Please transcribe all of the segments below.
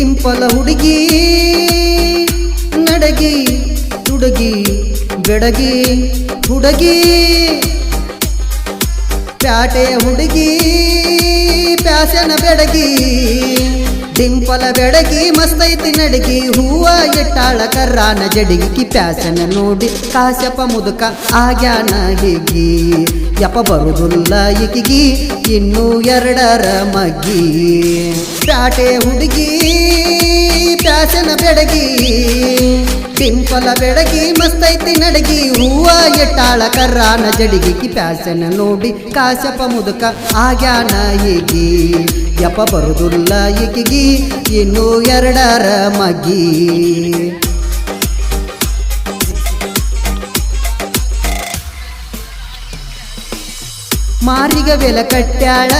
ಡಿಂಪಲ ಹುಡುಗಿ ನಡಗಿ ತುಡಗಿ ಬೆಡಗಿ ಹುಡುಗಿ. ಪ್ಯಾಟೆಯ ಹುಡುಗಿ ಪ್ಯಾಸನ ಬೆಡಗಿ. ಡಿಂಪಲ ಬೆಡಗಿ ಮಸ್ತೈತಿ ನಡಗಿ ಹೂವ ಎಟ್ಟಾಳ ಕರ್ರಾನ ಜಡಿಗಿ ಪ್ಯಾಸನ ನೋಡಿ, ಕಾಶ್ಯಪ ಮುದುಕ ಆಗ್ಯಾನ ಹೀಗಿ ಯಪ ಬರುದುಲ್ಲ ಇಕಿಗಿ, ಇನ್ನು ಎರಡರ ಮಗ್ಗಿ. ಪ್ಯಾಟೆ ಹುಡುಗಿ, ಪ್ಯಾಸನ ಬೆಡಗಿ ಟಿಂಪಲ ಬೆಡಗಿ ಮಸ್ತೈತಿ ನಡಗಿ, ಹೂವ ಎಟ್ಟಾಳ ಕರ್ರಾನ ಜಡಿಗಿ ಪ್ಯಾಸನ ನೋಡಿ ಕಾಶಪ ಮುದುಕ ಆಗ್ಯಾನ ಈಗಿ ಯಪ ಬರುದುಲ್ಲ ಈಕಿಗಿ, ಇನ್ನು ಎರಡರ ಮಗಿ. ಮಾರಿಗ ಬೆಲ ಕಟ್ಟ್ಯಾಳ,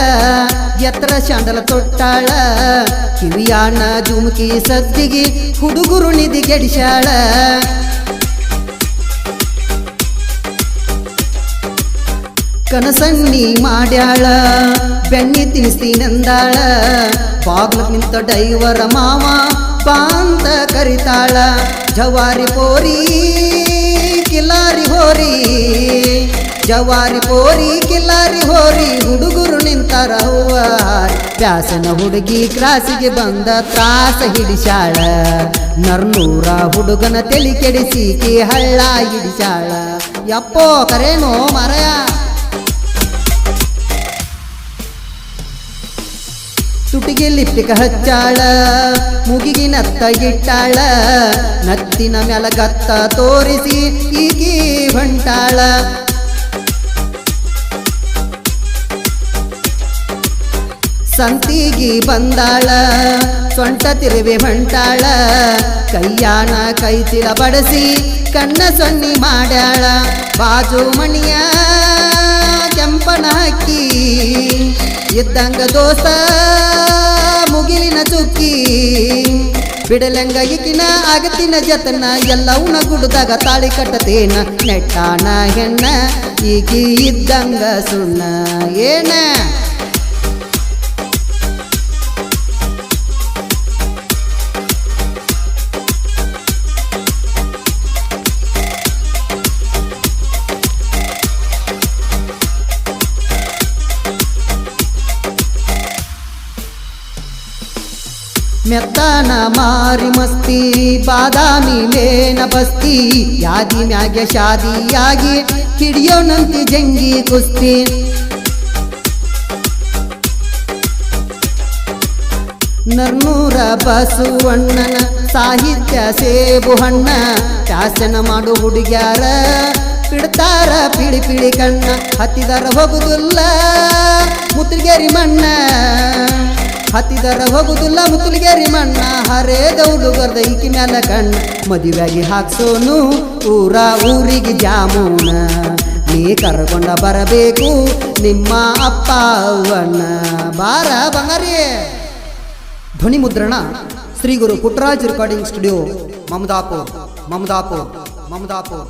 ಎತ್ತರ ಶಾಂಡಲ ತೊಟ್ಟಾಳ ಕಿವಿಯಾಣ ಜುಮುಕಿ ಸದ್ದಿಗಿ ಹುಡುಗುರು ನಿಧಿ ಗೆಡಿಸ್ಯಾಳ. ಕನಸಣ್ಣಿ ಮಾಡ್ಯಾಳ, ಬೆಣ್ಣಿ ತಿನ್ನಿಸ್ತೀನಂದಾಳ ಬಾಗ್ಲ ನಿಂತ ಡೈವರ ಮಾವ, ಪಾಂತ ಕರಿತಾಳ, ಜವಾರಿ ಪೋರಿ ಕಿಲಾರಿ ಹೋರಿ. ಜವಾರಿ ಪೋರಿ ಕಿಲಾರಿ ಹೋರಿ, ಹುಡುಗರು ನಿಂತಾರ ಹೂವ ಪ್ಯಾಸನ ಹುಡುಗಿ ಕ್ರಾಸಿಗೆ ಬಂದ ತ್ರಾಸ ಹಿಡಿಸಾಳ ನರ್ನೂರ ಹುಡುಗನ ತೆಲಿ ಕೆಡಿಸಿ ಕಿ ಹಳ್ಳ ಹಿಡಿಸಾಳ ಯಪ್ಪೋ ಕರೇನೋ ಮರಯ. ತುಟಿಗೆ ಲಿಪ್ಟಿಕ ಹಚ್ಚಾಳ, ಮುಗಿಗೆ ನತ್ತ ಇಟ್ಟಾಳ, ನತ್ತಿನ ಮ್ಯಾಲ ಗತ್ತ ತೋರಿಸಿ ಈಗಿ ಹೊಂಟಾಳ. ಸಂತಿಗಿ ಬಂದಾಳ, ಸೊಂಟ ತಿರುವಿ ಹೊಂಟಾಳ ಕೈಯಾಣ ಕೈ ಬಡಸಿ ಕಣ್ಣ ಸೊನ್ನಿ ಮಾಡ್ಯಾಳ. ಬಾಜು ಮಣಿಯ ಕೆಂಪನ ಹಾಕಿ ಇದ್ದಂಗ ದೋಸ್ತ ಮುಗಿಲಿನ ಚುಕ್ಕಿ. ಬಿಡಲಂಗ ಇಕಿನ ಆಗತಿನ ಜತನ, ಎಲ್ಲವನ್ನ ಗುಡ್ದಾಗ ತಾಳಿ ಕಟ್ಟತೇನ ನೆಟ್ಟಾಣ ಹೆಣ್ಣ ಈಗಿ ಇದ್ದಂಗ ಸುಣ್ಣ. ಏನ? ಮೆತ್ತನ ಮಾರಿ ಮಸ್ತಿ, ಬಾದಾಮಿ ಲೇನ ಬಸ್ತಿ, ಯಾದಿ ಮ್ಯಾಗೆ ಶಾದಿಯಾಗಿ ಹಿಡಿಯೋನಂತಿ ಜಂಗಿ ಕುಸ್ತಿ. ನರ್ನೂರ ಬಸವಣ್ಣನ ಸಾಹಿತ್ಯ ಸೇಬು ಹಣ್ಣ, ಶಾಸನ ಮಾಡು ಹುಡುಗ್ಯಾರ ಬಿಡ್ತಾರ ಪಿಳಿ ಪಿಳಿ ಕಣ್ಣ, ಹತ್ತಿದಾರ ಹೋಗುದಿಲ್ಲ ಮುತ್ರಿಗೇರಿ ಮಣ್ಣ. ಹತ್ತಿದರ ಹೋಗುದಿಲ್ಲ ಮುತ್ತುಲಿಗೇರಿ ಮಣ್ಣ. ಹರೇ ದೌಡು ಬರ್ದ ಈಕಿ ಮ್ಯಾಲ ಕಣ್ಣ. ಮದುವೆಯಾಗಿ ಹಾಕ್ಸೋನು ಊರ ಊರಿಗೆ ಜಾಮೂನ. ನೀ ಕರ್ಕೊಂಡ ಬರಬೇಕು ನಿಮ್ಮ ಅಪ್ಪ ಅವಣ್ಣ ಬಾರ ಬಂಗಾರಿ ಧ್ವನಿ ಮುದ್ರಣ. Shri Guru Puttaraj recording studio Mamadapur Mamadapur Mamadapur.